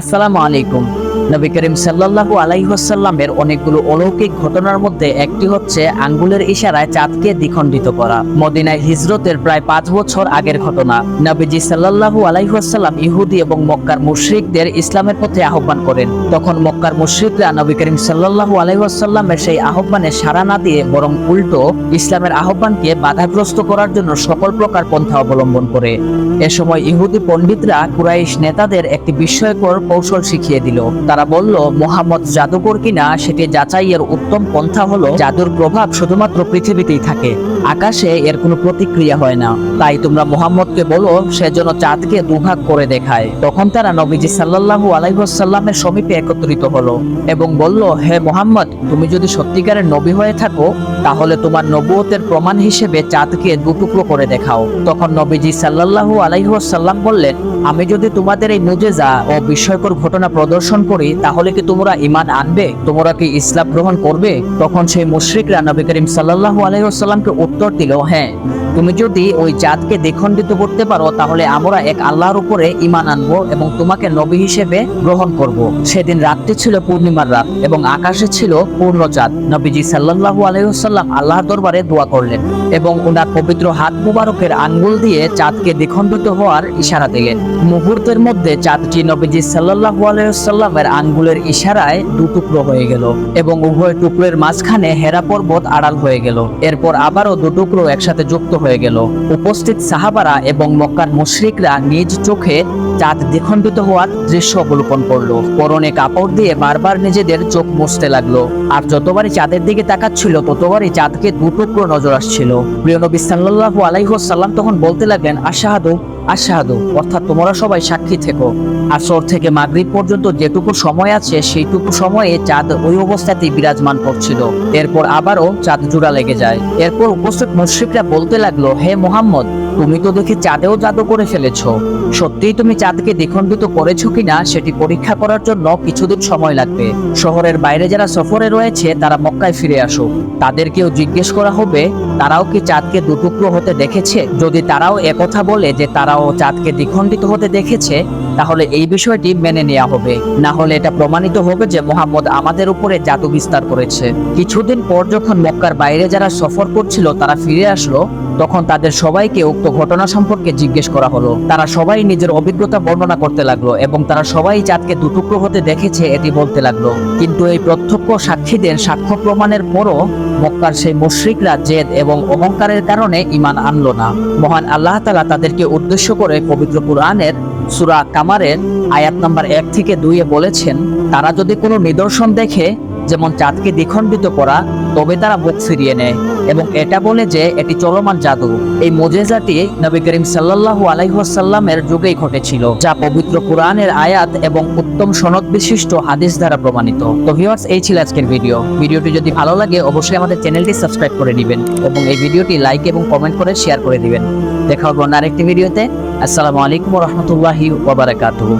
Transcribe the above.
আসসালামু আলাইকুম। নবী করিম সাল্লাল্লাহু আলাইহি ওয়াসাল্লামের অনেকগুলো অলৌকিক ঘটনার মধ্যে একটি হচ্ছে আঙ্গুলের ইশারায় চাঁদকে দ্বিখণ্ডিত করা, মদিনায় হিজরতের প্রায় পাঁচ বছর আগের ঘটনা। নবীজি সাল্লাল্লাহু আলাইহি ওয়াসাল্লাম ইহুদি এবং মক্কার মুশরিকদের ইসলামের পথে আহ্বান করেন। তখন মক্কার মুশরিকরা নবী করিম সাল্লাল্লাহু আলাইহি ওয়াসাল্লামের সেই আহ্বানে সাড়া না দিয়ে বরং উল্টো ইসলামের আহ্বানকে বাধাগ্রস্ত করার জন্য সকল প্রকার পন্থা অবলম্বন করে। এ সময় ইহুদি পণ্ডিতরা কুরাইশ নেতাদের একটি বিস্ময়কর কৌশল শিখিয়ে দিল। তারা বলল, মোহাম্মদ জাদুকর কিনা সেটি যাচাইয়ের উত্তম পন্থা হলো, জাদুর প্রভাব শুধুমাত্র পৃথিবীতেই থাকে। আকাশে এর কোনো প্রতিক্রিয়া হয় না। তাই তোমরা মোহাম্মদকে বলো, সে যেন চাঁদকে দুভাগ করে দেখায়। তখন তারা নবীজি সাল্লাল্লাহু আলাইহাল্লামের সমীপে একত্রিত হলো এবং বলল, হে মোহাম্মদ, তুমি যদি সত্যিকারের নবী হয়ে থাকো, তাহলে তোমার নবুয়তের প্রমাণ হিসেবে চাঁদকে দুটুকরো করে দেখাও। তখন নবীজি সাল্লাল্লাহু আলাইহাল্লাম বললেন, আমি যদি তোমাদের এই মুজেজা ও বিস্ময়কর ঘটনা প্রদর্শন করি, তাহলে কি তোমরা ইমান আনবে? তোমরা কি ইসলাম গ্রহণ করবে? তখন সেই মুশ্রিকরা নবী করিম সাল্লাহ আলহিহাস্লামকে উত্তর দিল হ্যাঁ। তুমি যদি ওই চাঁদকে দ্বিখণ্ডিত করতে পারো, তাহলে আমরা এক আল্লাহর উপরে ইমান আনব এবং তোমাকে নবী হিসেবে গ্রহণ করব। সেদিন রাতটি ছিল পূর্ণিমার রাত এবং আকাশে ছিল পূর্ণ চাঁদ নবীজি সাল্লাল্লাহু আলাইহাল্লাম আল্লাহর দরবারে দোয়া করলেন এবং ওনার পবিত্র হাত মুবারকের আঙ্গুল দিয়ে চাঁদকে দ্বিখণ্ডিত হওয়ার ইশারা দিলেন। মুহূর্তের মধ্যে চাঁদটি নবীজি সাল্লাল্লাহু আলাইসাল্লামের আঙ্গুলের ইশারায় দু টুকরো হয়ে গেল এবং উভয় টুকরোর মাঝখানে হেরা পর্বত আড়াল হয়ে গেল। এরপর আবারও দু টুকরো একসাথে যুক্ত হয়ে গেল। উপস্থিত সাহাবারা এবং মক্কার মুশরিকরা নিজ চোখে চাঁদ দ্বিখণ্ডিত হওয়ার দৃশ্য অবলোকন করল। পরনে কাপড় দিয়ে বারবার নিজেদের চোখ মুছতে লাগল। আর যতবারই চাঁদের দিকে তাকাচ্ছিল, ততবারই চাঁদকে দু টুকরো নজর আসছিল। প্রিয় নবী সাল্লাল্লাহু আলাইহি ওয়াসাল্লাম তখন বলতে লাগলেন, আশাহাদু আশাহাদু, অর্থাৎ তোমরা সবাই সাক্ষী থেকো। আসর থেকে মাগরিব পর্যন্ত যেটুকু সময় আছে, সেইটুকু সময়ে চাঁদ ওই অবস্থাতেই বিরাজমান করছিল। এরপর আবারও চাঁদ জোড়া লেগে যায়। এরপর উপস্থিত মুশরিকরা বলতে লাগল, হে মোহাম্মদ তুমি তো দেখি চাঁদেও জাদু করে ফেলেছো। সত্যিই তুমি চাঁদকে দ্বিখণ্ডিত করেছ কিনা সেটি পরীক্ষা করার জন্য কিছুদিন সময় লাগবে। শহরের বাইরে যারা সফরে রয়েছে, তারা মক্কায় ফিরে আসুক তাদেরকেও জিজ্ঞেস করা হবে, তারাও কি চাঁদকে দুটুকরো হতে দেখেছে? যদি তারাও একথা বলে যে তারাও চাঁদকে দ্বিখণ্ডিত হতে দেখেছে, তাহলে এই বিষয়টি মেনে নেওয়া হবে। না হলে এটা প্রমাণিত হবে যে মোহাম্মদ আমাদের উপরে জাদু বিস্তার করেছে। কিছুদিন পর যখন মক্কার বাইরে যারা সফর করছিল, তারা ফিরে আসলো তখন তাদের সবাইকে উক্ত ঘটনা সম্পর্কে জিজ্ঞেস করা হলো। তারা সবাই নিজের অভিজ্ঞতা বর্ণনা করতে লাগল এবং তারা সবাই চাঁদকে দুটুকরো হতে দেখেছে এটি বলতে লাগল। কিন্তু এই প্রত্যক্ষ সাক্ষীদের সাক্ষ্য প্রমাণের পরও মক্কার সেই মুশরিকরা জেদ এবং অহংকারের কারণে ইমান আনলো না। মহান আল্লাহ তালা তাদেরকে উদ্দেশ্য করে পবিত্র কুরআনের সুরা কামারের আয়াত নাম্বার এক থেকে দুইয়ে বলেছেন, তারা যদি কোনো নিদর্শন দেখে, যেমন চাঁদকে দ্বিখণ্ডিত করা তবে তারা মুখ ফিরিয়ে নেয় এবং এটা বলে যে এটি চলমান জাদু। এই মোজেজাটি নবী করিম সাল্লাল্লাহু আলাইহাল্লামের যুগেই ঘটেছিল, যা পবিত্র কোরআনের আয়াত এবং উত্তম সনদ বিশিষ্ট হাদিস দ্বারা প্রমাণিত। তো ভিউয়ার্স এই ছিল আজকের ভিডিও ভিডিওটি যদি ভালো লাগে, অবশ্যই আমাদের চ্যানেলটি সাবস্ক্রাইব করে দিবেন এবং এই ভিডিওটি লাইক এবং কমেন্ট করে শেয়ার করে দিবেন। দেখা হবে অন্য আরেকটি ভিডিওতে আসসালামু আলাইকুম রহমতুল্লাহি ওবারাকাতুহু